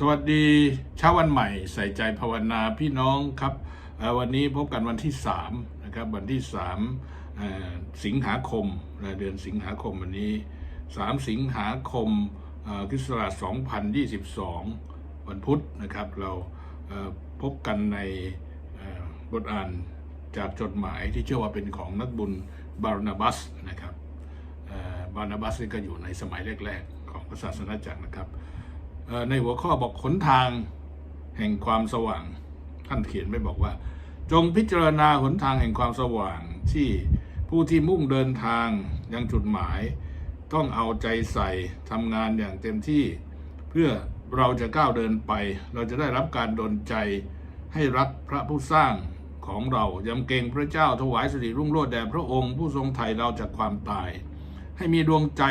สวัสดีเช้าวันใหม่ใส่ใจภาวนาพี่น้องครับวันนี้พบกันวันที่3นะครับวันที่3เอ่อสิงหาคมนเดือนสิงหาคมวันนี้ 3 สิงหาคมคริสต์ศักราช2022 วันพุธนะครับ เราพบกันในบทอ่านจากจดหมายที่เชื่อว่าเป็นของนักบุญบาร์นาบัสนะครับบาร์นาบัสนี่ก็อยู่ในสมัยแรก ๆ ของศาสนาจักรนะครับ ในหัวข้อบอกขนทางแห่งความสว่าง ท่านเขียนไม่บอกว่า จงพิจารณาหนทางแห่งความสว่างที่ผู้ที่มุ่งเดินทางยังจุดหมาย ต้องเอาใจใส่ทำงานอย่างเต็มที่ เพื่อเราจะก้าวเดินไป เราจะได้รับการดลใจให้รักพระผู้สร้างของเรายำเกรงพระเจ้าถวายสิริรุ่งโรจน์แด่พระองค์ผู้ทรงไถ่เราจากความตาย ให้มีดวงใจ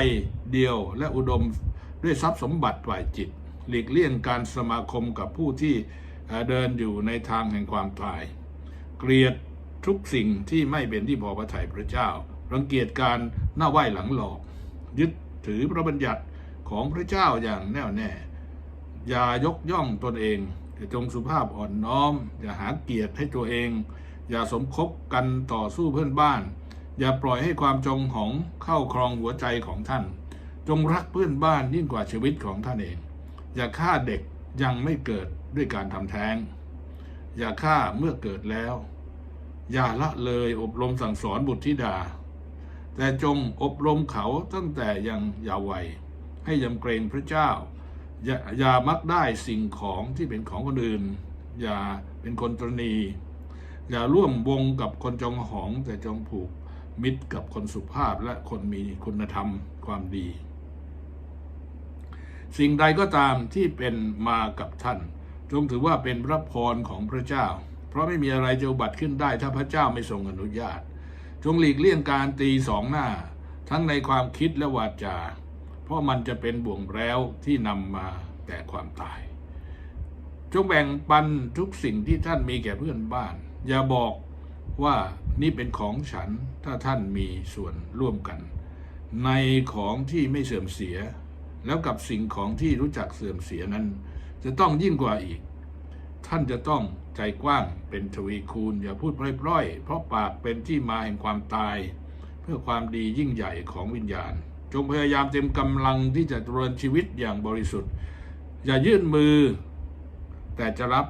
เดียวและอุดมด้วยทรัพย์สมบัติฝ่ายจิต หลีกเลี่ยงการสมาคมกับผู้ที่เดินอยู่ในทางแห่งความตาย เกลียดทุกสิ่งที่ไม่เป็นที่พอพระทัยพระเจ้า รังเกียจการหน้าไหว้หลังหลอก ยึดถือพระบัญญัติของพระเจ้าอย่างแน่วแน่ อย่ายกย่องตนเองแต่จงสุภาพอ่อนน้อม อย่าหาเกียรติให้ตัวเอง อย่าสมคบกันต่อสู้เพื่อนบ้าน อย่าปล่อยให้ความจงหองเข้าครองหัวใจของท่าน จงรักเพื่อนบ้านยิ่งกว่าชีวิตของท่านเอง อย่าฆ่าเด็กยังไม่เกิดด้วยการทำแท้ง อย่าฆ่าเมื่อเกิดแล้ว อย่าละเลยอบรมสั่งสอนบุตรธิดา แต่จงอบรมเขาตั้งแต่ยังเยาว์วัย ให้ยำเกรงพระเจ้า อย่าอย่ามักได้สิ่งของที่เป็นของคนอื่น อย่าเป็นคนตรณี อย่าร่วมวงกับคนจองหองแต่จงผูกมิตรกับคนสุภาพและคนมีคุณธรรมความดี สิ่งใดก็ตามที่เป็นมากับท่าน จงถือว่าเป็นพระพรของพระเจ้า เพราะไม่มีอะไรจะอุบัติขึ้นได้ถ้าพระเจ้าไม่ทรงอนุญาต จงหลีกเลี่ยงการตีสองหน้า ทั้งในความคิดและวาจา เพราะมันจะเป็นบ่วงแร้วที่นำมาแต่ความตาย จงแบ่งปันทุกสิ่งที่ท่านมีแก่เพื่อนบ้าน อย่าบอกว่านี่เป็นของฉันถ้าท่านมีส่วนร่วมกัน ในของที่ไม่เสื่อมเสีย แล้วกับสิ่งของที่รู้จักเสื่อมเสียนั้น จะต้องยิ่งกว่าอีก ท่านจะต้องใจกว้างเป็นทวีคูณ อย่าพูดพร่อยๆ เพราะปากเป็นที่มาแห่งความตาย เพื่อความดียิ่งใหญ่ของวิญญาณ จงพยายามเต็มกำลังที่จะดำเนินชีวิตอย่างบริสุทธิ์ อย่ายื่นมือ แต่จะรับ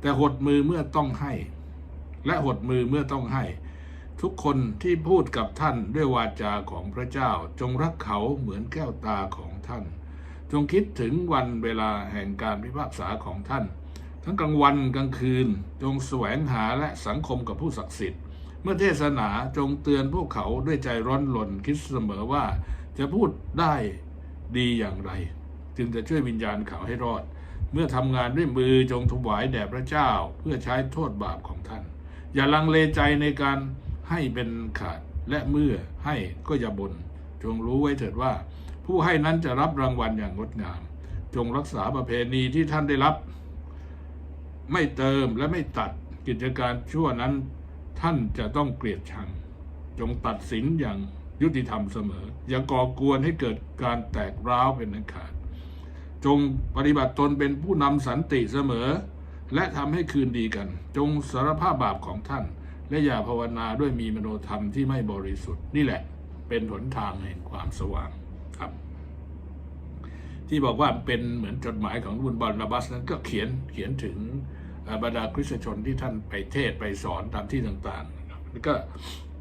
แต่หดมือเมื่อต้องให้ และหดมือเมื่อต้องให้ ทุกคนที่พูดกับท่านด้วยวาจาของพระเจ้า จงรักเขาเหมือนแก้วตาของท่าน จงคิดถึงวันเวลาแห่งการพิพากษาของท่าน ทั้งกลางวันกลางคืน จงแสวงหาและสังคมกับผู้ศักดิ์สิทธิ์ เมื่อเทศนาจงเตือนพวกเขาด้วยใจร้อนรนคิดเสมอว่าจะพูดได้ดีอย่างไร จึงจะช่วยวิญญาณเขาให้รอด เมื่อทำงานด้วยมือจงถวายแด่พระเจ้า เพื่อใช้โทษบาปของท่าน อย่าลังเลใจในการ ให้เป็นขาดและเมื่อให้ก็อย่าบน่นจงรู้ไว้เถิดว่า ผู้ให้นั้นจะรับรางวัลอย่างงดงาม จงรักษาประเพณีที่ท่านได้รับ ไม่เติมและไม่ตัดกิจการชั่วนั้น ท่านจะต้องเกลียดชัง จงตัดสินอย่างยุติธรรมเสมอ อย่าก่อกวนให้เกิดการแตกร้าวเป็นอันขาด จงปฏิบัติตนเป็นผู้นำสันติเสมอ และทำให้คืนดีกัน จงสารภาพบาปของท่าน และอย่าภาวนาด้วยมีมโนธรรมที่ไม่บริสุทธิ์นี่แหละ เป็นหนทางแห่งความสว่างครับ ที่บอกว่าเป็นเหมือนจดหมายของบุญบาลนาบัสนั้นก็เขียนเขียนถึงบรรดาคริสตชนที่ท่านไปเทศไปสอนตามที่ต่างๆนะครับแล้วก็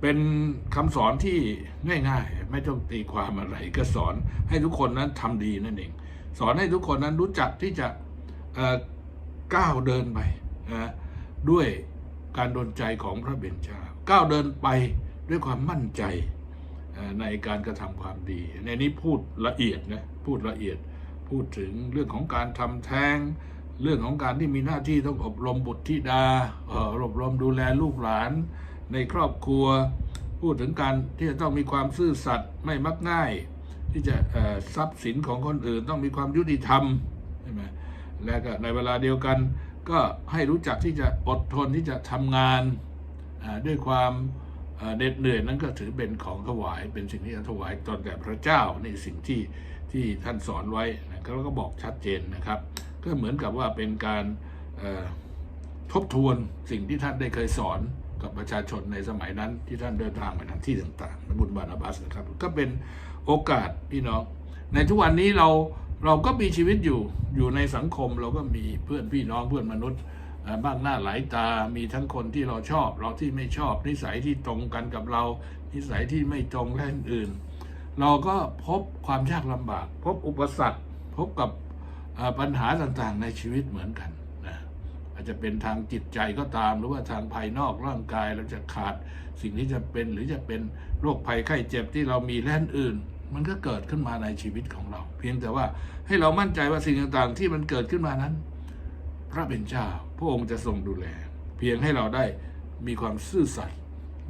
เป็นคำสอนที่ง่ายๆ ไม่ต้องตีความอะไรก็สอนให้ทุกคนนั้นทำดีนั่นเอง สอนให้ทุกคนนั้นรู้จักที่จะก้าวเดินไปนะด้วย การดลใจของพระเบญจาก้าวเดินไปด้วยความมั่นใจในการกระทำความดี ในนี้พูดละเอียดนะพูดละเอียดพูดถึงเรื่องของการทำแท้ง เรื่องของการที่มีหน้าที่ต้องอบรมบุตรธิดาอบรมดูแลลูกหลาน ในครอบครัว พูดถึงการที่จะต้องมีความซื่อสัตย์ไม่มักง่าย ที่จะทรัพย์สินของคนอื่นต้องมีความยุติธรรมใช่ไหมและก็ในเวลาเดียวกัน ก็ให้รู้จักที่จะอดทนที่จะทำงานด้วยความเหน็ดเหนื่อยนั้นก็ถือเป็นของถวายเป็นสิ่งที่ถวายตนแด่พระเจ้าในสิ่งที่ที่ท่านสอนไว้นะครับแล้วก็บอกชัดเจนนะครับ ก็เหมือนกับว่าเป็นการทบทวนสิ่งที่ท่านได้เคยสอนกับประชาชนในสมัยนั้นที่ท่านเดินทางไปทางที่ต่างๆบุญบานาบัสนะครับ ก็เป็นโอกาสพี่น้อง ในทุกวันนี้เรา เราก็มีชีวิตอยู่อยู่ในสังคมเราก็มีเพื่อนพี่น้องเพื่อนมนุษย์บ้างหน้าหลายตา มีทั้งคนที่เราชอบ เราที่ไม่ชอบ นิสัยที่ตรงกันกับเรา นิสัยที่ไม่ตรงและอื่น เราก็พบความยากลำบาก พบอุปสรรค พบกับปัญหาต่างๆในชีวิตเหมือนกันนะอาจจะเป็นทางจิตใจก็ตาม หรือว่าทางภายนอกร่างกายเราจะขาดสิ่งที่จะเป็นหรือจะเป็นโรคภัยไข้เจ็บที่เรามีและอื่น มันก็เกิดขึ้นมาในชีวิตของเรา เพียงแต่ว่าให้เรามั่นใจว่าสิ่งต่างๆ ที่มันเกิดขึ้นมานั้น พระเป็นเจ้าพระองค์จะทรงดูแล เพียงให้เราได้มีความซื่อสัตย์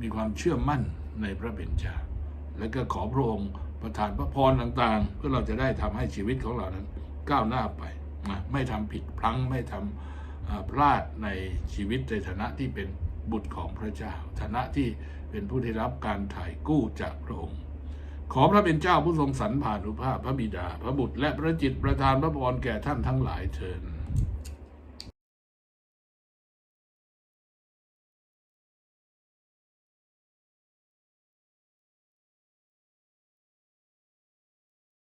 มีความเชื่อมั่นในพระเป็นเจ้าและก็ขอพระองค์ประทานพระพรต่างๆ เพื่อเราจะได้ทำให้ชีวิตของเรานั้น ก้าวหน้าไปนะไม่ทำผิดพลั้งไม่ทำอ่าพลาดในชีวิตในฐานะที่เป็นบุตรของพระเจ้า ฐานะที่เป็นผู้ที่รับการถ่ายกู้จากพระองค์ ขอพระเป็นเจ้าผู้ทรงสรรผ่านุภาพพระบิดา พระบุตรและพระจิตประทานพระพรแก่ท่านทั้งหลายเถิด